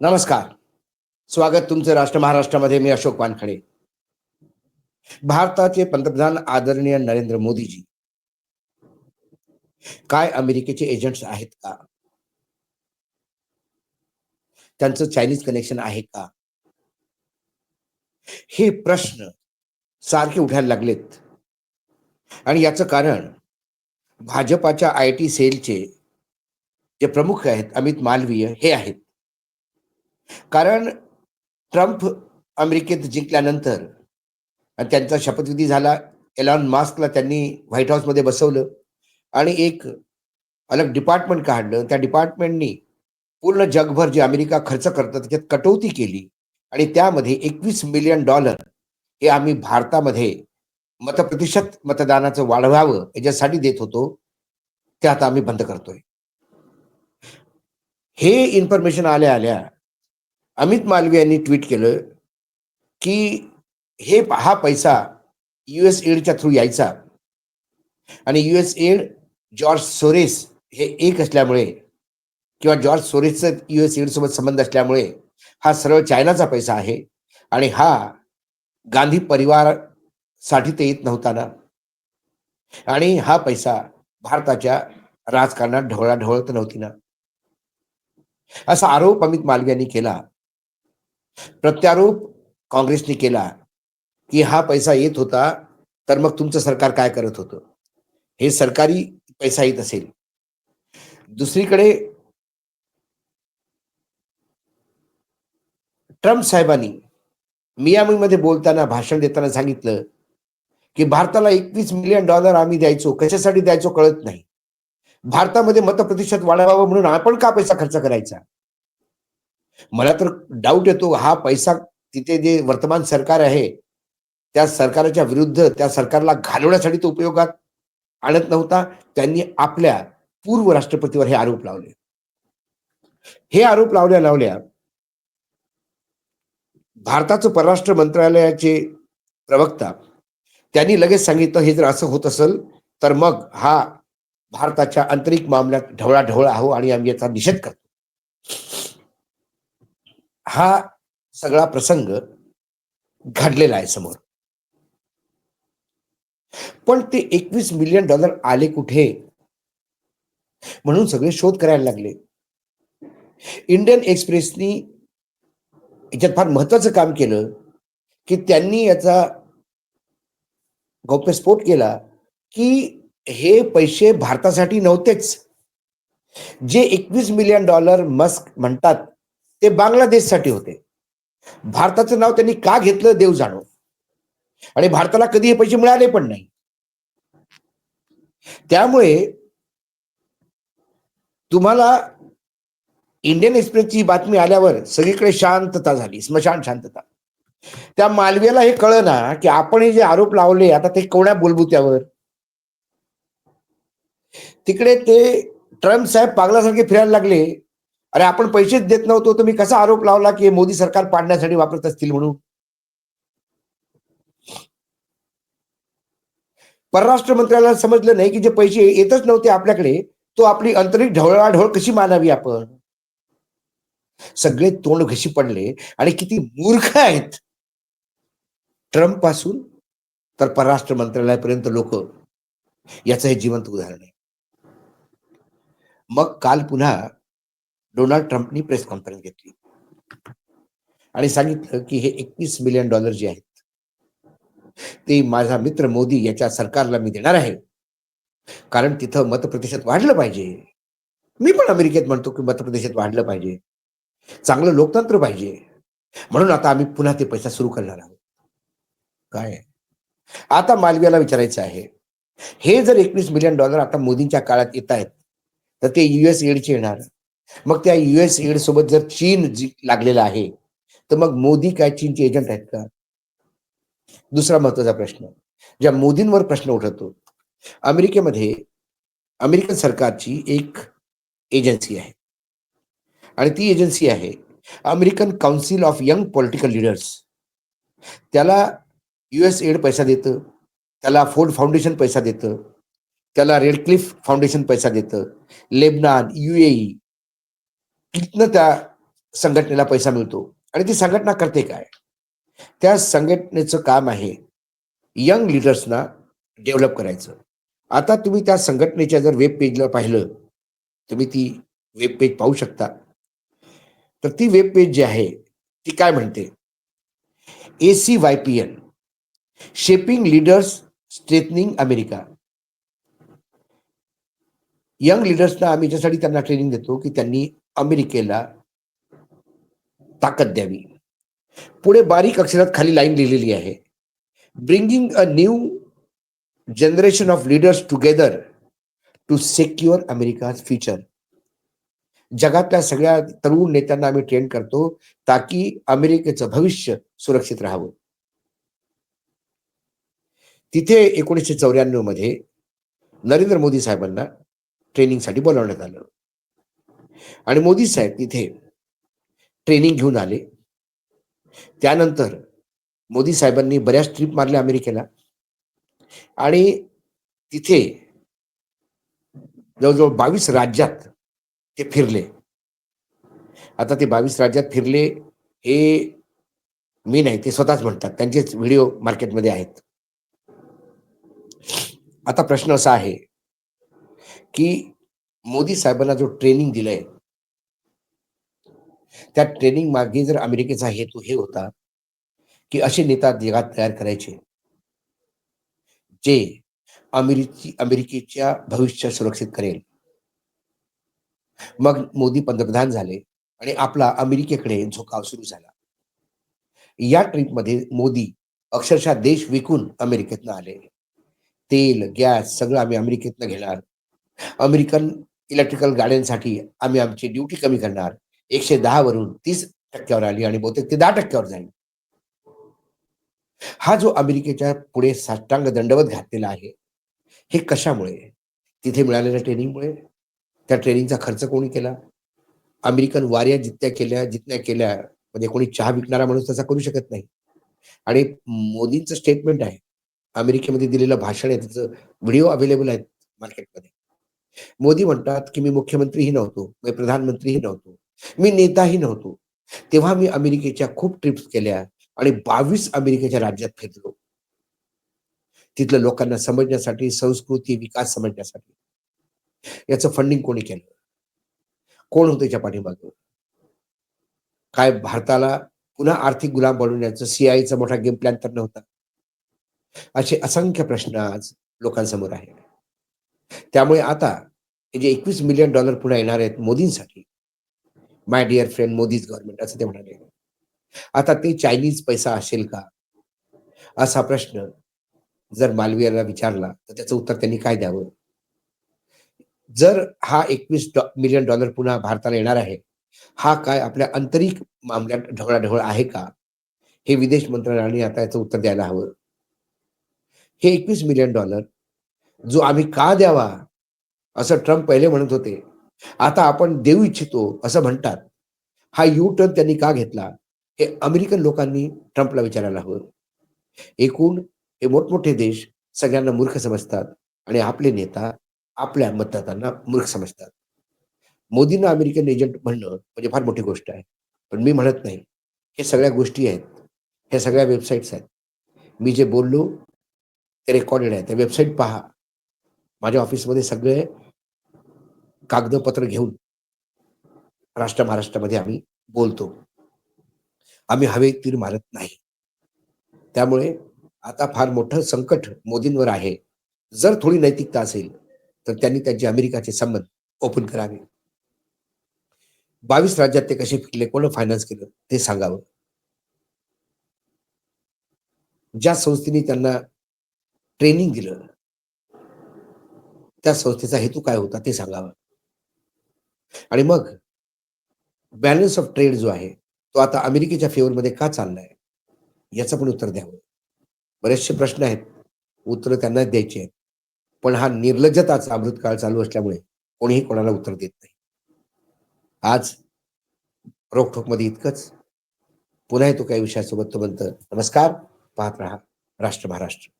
नमस्कार. स्वागत तुमचं राष्ट्र महाराष्ट्रामध्ये मी अशोक वानखडे. भारताचे पंतप्रधान आदरणीय नरेंद्र मोदीजी काय अमेरिकेचे एजंट्स आहेत का? त्यांचं चायनीज कनेक्शन आहे का? हे प्रश्न सारखे उठायला लागलेत. आणि याचं कारण भाजपाच्या आय टी सेलचे जे प्रमुख आहेत अमित मालवीय हे आहेत. कारण ट्रम्प अमेरिकेत जिंकल्यानंतर त्यांचा शपथविधी झाला एलॉन मास्कला त्यांनी व्हाईट हाऊसमध्ये बसवलं आणि एक अलग डिपार्टमेंट काढलं. त्या डिपार्टमेंटनी पूर्ण जगभर जे अमेरिका खर्च करतात त्याच्यात कटौती केली आणि त्यामध्ये एकवीस मिलियन डॉलर हे आम्ही भारतामध्ये मतप्रतिशत मतदानाचं वाढवावं याच्यासाठी देत होतो ते आता आम्ही बंद करतोय. हे इन्फॉर्मेशन आल्या आल्या अमित मालवी यांनी ट्विट केलं की हे हा पैसा युएस एडच्या थ्रू यायचा. आणि युएस एड जॉर्ज सोरेस हे एक असल्यामुळे किंवा जॉर्ज सोरेसचा युएस एड सोबत संबंध असल्यामुळे हा सरळ चायनाचा पैसा आहे आणि हा गांधी परिवारासाठी ते येत नव्हता ना आणि हा पैसा भारताच्या राजकारणात ढवळाढवळत नव्हती ना असा आरोप अमित मालवी यांनी केला. प्रत्यारोप काँग्रेसने केला की हा पैसा येत होता तर मग तुमचं सरकार काय करत होतं? हे सरकारी पैसा येत असेल. दुसरीकडे ट्रम्प साहेबांनी मियामीमध्ये बोलताना भाषण देताना सांगितलं की भारताला एकवीस मिलियन डॉलर आम्ही द्यायचो कशासाठी द्यायचो कळत नाही. भारतामध्ये मतप्रतिशत वाढावा म्हणून आपण का पैसा खर्च करायचा? मला तर डाऊट येतो हा पैसा तिथे जे वर्तमान सरकार आहे त्या सरकारच्या विरुद्ध त्या सरकारला घालवण्यासाठी तो उपयोगात आणत नव्हता. त्यांनी आपल्या पूर्व राष्ट्रपतीवर हे आरोप लावले. हे आरोप लावल्या लावल्या भारताचं परराष्ट्र मंत्रालयाचे प्रवक्ता त्यांनी लगेच सांगितलं हे जर असं होत असेल तर मग हा भारताच्या आंतरिक मामल्यात ढवळाढवळ आहो आणि आम्ही याचा निषेध करतो. हा सगळा प्रसंग घडलेला आहे समोर. पण ते एकवीस मिलियन डॉलर आले कुठे? म्हणून सगळे शोध करायला लागले. इंडियन एक्सप्रेसनी याच्यात फार महत्वाचं काम केलं की त्यांनी याचा गौप्यस्फोट केला की हे पैसे भारतासाठी नव्हतेच. जे एकवीस मिलियन डॉलर मस्क म्हणतात ते बांगलादेशसाठी होते. भारताचं नाव त्यांनी का घेतलं देव जाणो. आणि भारताला कधी हे पैसे मिळाले पण नाही. त्यामुळे तुम्हाला इंडियन एक्सप्रेसची बातमी आल्यावर सगळीकडे शांतता झाली स्मशान शांतता. त्या मालवीयाला हे कळ ना की आपण हे जे आरोप लावले आता ते कोण्या बोलबुत्यावर? तिकडे ते ट्रम्प साहेब पागलासारखे फिरायला लागले. अरे आपण पैसेच देत नव्हतो तर मी कसा आरोप लावला की मोदी सरकार पाडण्यासाठी वापरत असतील म्हणून? परराष्ट्र मंत्र्याला समजलं नाही की जे पैसे येतच नव्हते आपल्याकडे तो आपली आंतरिक ढवळाढवळ कशी मानावी आपण? सगळे तोंड घशी पडले आणि किती मूर्ख आहेत. ट्रम्पपासून तर परराष्ट्र मंत्रालयापर्यंत लोक. याचं हे जिवंत उदाहरण आहे. मग काल पुन्हा डोनाल्ड ट्रम्पनी प्रेस कॉन्फरन्स घेतली. आणि सांगितलं की हे एकवीस मिलियन डॉलर जे आहेत ते माझा मित्र मोदी याच्या सरकारला मी देणार आहे. कारण तिथं मतप्रतिशत वाढलं पाहिजे. मी पण अमेरिकेत म्हणतो की मतप्रतिशत वाढलं पाहिजे. चांगलं लोकतंत्र पाहिजे. म्हणून आता आम्ही पुन्हा ते पैसा सुरू करणार आहोत. काय? आता मालवीयाला विचारायचं आहे. हे जर एकवीस मिलियन डॉलर आता मोदींच्या काळात येत आहेत तर ते युएस एडचे येणार. मग त्या युएस एड सोबत जर चीन लागलेला आहे तर मग मोदी काय चीनचे एजंट आहेत का? दुसरा महत्त्वाचा प्रश्न ज्या मोदींवर प्रश्न उठवतो अमेरिकेमध्ये अमेरिकन सरकारची एक एजन्सी आहे. आणि ती एजन्सी आहे American council of young political leaders त्याला युएस एड पैसा देतं त्याला फोर्ड फाउंडेशन पैसा देतं त्याला रेड क्लिफ फाउंडेशन पैसा देतं लेबनान युएई इथनं त्या संघटनेला पैसा मिळतो. आणि ती संघटना करते काय? त्या संघटनेचं काम आहे यंग लिडर्सना डेव्हलप करायचं. आता तुम्ही त्या संघटनेच्या जर वेब पेजला पाहिलं तुम्ही ती वेब पेज पाहू शकता. तर ती वेब पेज जी आहे ती काय म्हणते? A C Y P N shaping leaders strengthening America young लिडर्सना आम्ही ज्यासाठी त्यांना ट्रेनिंग देतो की त्यांनी अमेरिकेला ताकद द्यावी. पुढे बारीक अक्षरात खाली लाईन लिहिलेली आहे. Bringing a new generation of leaders together to secure America's future जगातल्या सगळ्या तरुण नेत्यांना आम्ही ट्रेन करतो ताकी अमेरिकेचं भविष्य सुरक्षित राहावं. तिथे एकोणीसशे चौऱ्याण्णवमध्ये नरेंद्र मोदी साहेबांना ट्रेनिंगसाठी बोलावण्यात आलं. आणि मोदी साहेब तिथे ट्रेनिंग घेऊन आले. त्यानंतर मोदी साहेबांनी बऱ्याच ट्रिप मारल्या अमेरिकेला. आणि तिथे जवळजवळ बावीस राज्यात ते फिरले. आता ते बावीस राज्यात फिरले हे मी नाही ते स्वतःच म्हणतात. त्यांचेच व्हिडिओ मार्केटमध्ये आहेत. आता प्रश्न असा आहे की मोदी साहेबांना जो ट्रेनिंग दिलंय त्या ट्रेनिंग मागे जर अमेरिकेचा हेतू हे होता की असे नेता जगात तयार करायचे जे अमेरिकी अमेरिकेच्या भविष्य सुरक्षित करेल. मग मोदी पंतप्रधान झाले आणि आपला अमेरिकेकडे झोकाव सुरू झाला. या ट्रिपमध्ये मोदी अक्षरशः देश विकून अमेरिकेतनं आले. तेल गॅस सगळं आम्ही अमेरिकेतनं घेणार. अमेरिकन इलेक्ट्रिकल गाड्यांसाठी आम्ही आमची ड्युटी कमी करणार. एकशे दहा वरून तीस टक्क्यावर आली आणि बहुतेक ते दहा टक्क्यावर जाईल हा जो अमेरिकेच्या पुढे साष्टांग दंडवत घातलेला आहे हे कशामुळे? तिथे मिळालेल्या ट्रेनिंगमुळे? त्या ट्रेनिंगचा खर्च कोणी केला? अमेरिकन वाऱ्या जितक्या केल्या जितक्या केल्या म्हणजे कोणी चहा विकणारा माणूस तसा करू शकत नाही. आणि मोदींचं स्टेटमेंट आहे अमेरिकेमध्ये दिलेलं भाषण आहे त्याचं व्हिडिओ अवेलेबल आहेत मार्केटमध्ये मोदी म्हणतात की मी मुख्यमंत्रीही नव्हतो मी प्रधानमंत्रीही नव्हतो मी नेताही नव्हतो. तेव्हा मी अमेरिकेच्या खूप ट्रिप्स केल्या आणि बावीस अमेरिकेच्या राज्यात फिरलो. तिथल्या लोकांना समजण्यासाठी संस्कृती विकास समजण्यासाठी. याचं फंडिंग कोणी केलं? कोण होतं त्याच्या पाठीमागे? काय भारताला पुन्हा आर्थिक गुलाम बनवण्याचं सीआयचा मोठा गेम प्लॅन तर नव्हता? असे असंख्य प्रश्न आज लोकांसमोर आहे त्यामुळे आता जे एकवीस मिलियन डॉलर पुन्हा येणार आहेत मोदींसाठी my dear friend Modi's government असं ते म्हणाले. आता ते चायनीज पैसा असेल का? असा प्रश्न जर मालवीयाला विचारला तर त्याचं उत्तर त्यांनी काय द्यावं? जर हा एकवीस मिलियन डॉलर पुन्हा भारताला येणार आहे हा काय आपल्या आंतरिक मामल्यात ढवळाढवळ आहे का? हे विदेश मंत्रालयाने आता याचं उत्तर द्यायला हवं. हे एकवीस मिलियन डॉलर जो आम्ही का द्यावा? असं ट्रम्प पहिले म्हणत होते. आता आपण देऊ इच्छितो असं म्हणतात. हा यू टर्न त्यांनी का घेतला? हे अमेरिकन लोकांनी ट्रम्पला विचारायला हवं. एकूण हे मोठमोठे देश सगळ्यांना मूर्ख समजतात आणि आपले नेता आपल्या मतदारांना मूर्ख समजतात. मोदींना अमेरिकन एजंट म्हणणं म्हणजे फार मोठी गोष्ट आहे. पण मी म्हणत नाही. हे सगळ्या गोष्टी आहेत. ह्या सगळ्या वेबसाईट्स आहेत. मी जे बोललो ते रेकॉर्डेड आहे. त्या वेबसाईट पहा. माझ्या ऑफिसमध्ये सगळे कागदपत्र घेऊन राष्ट्र महाराष्ट्रामध्ये आम्ही बोलतो. आम्ही हवे तीर मारत नाही. त्यामुळे आता फार मोठं संकट मोदींवर आहे. जर थोडी नैतिकता असेल तर त्यांनी त्यांचे अमेरिकाचे संबंध ओपन करावे. बावीस राज्यात ते कसे फिरले कोण फायनान्स केलं ते सांगावं. ज्या संस्थेने त्यांना ट्रेनिंग दिलं त्या संस्थेचा हेतू काय होता ते सांगावं. आणि मग बॅलन्स ऑफ ट्रेड जो आहे तो आता अमेरिकेच्या फेवरमध्ये का चाललाय? याचं पण उत्तर द्यावं. बरेचसे प्रश्न आहेत. उत्तर त्यांना द्यायचे आहेत. पण हा निर्लज्जताचा अमृतकाळ चालू असल्यामुळे कोणीही कोणाला उत्तर देत नाही. आज रोखोकमध्ये इतकंच. पुन्हा येतो काही विषयासोबत तो म्हणतं नमस्कार पाहत राहा राष्ट्र महाराष्ट्र.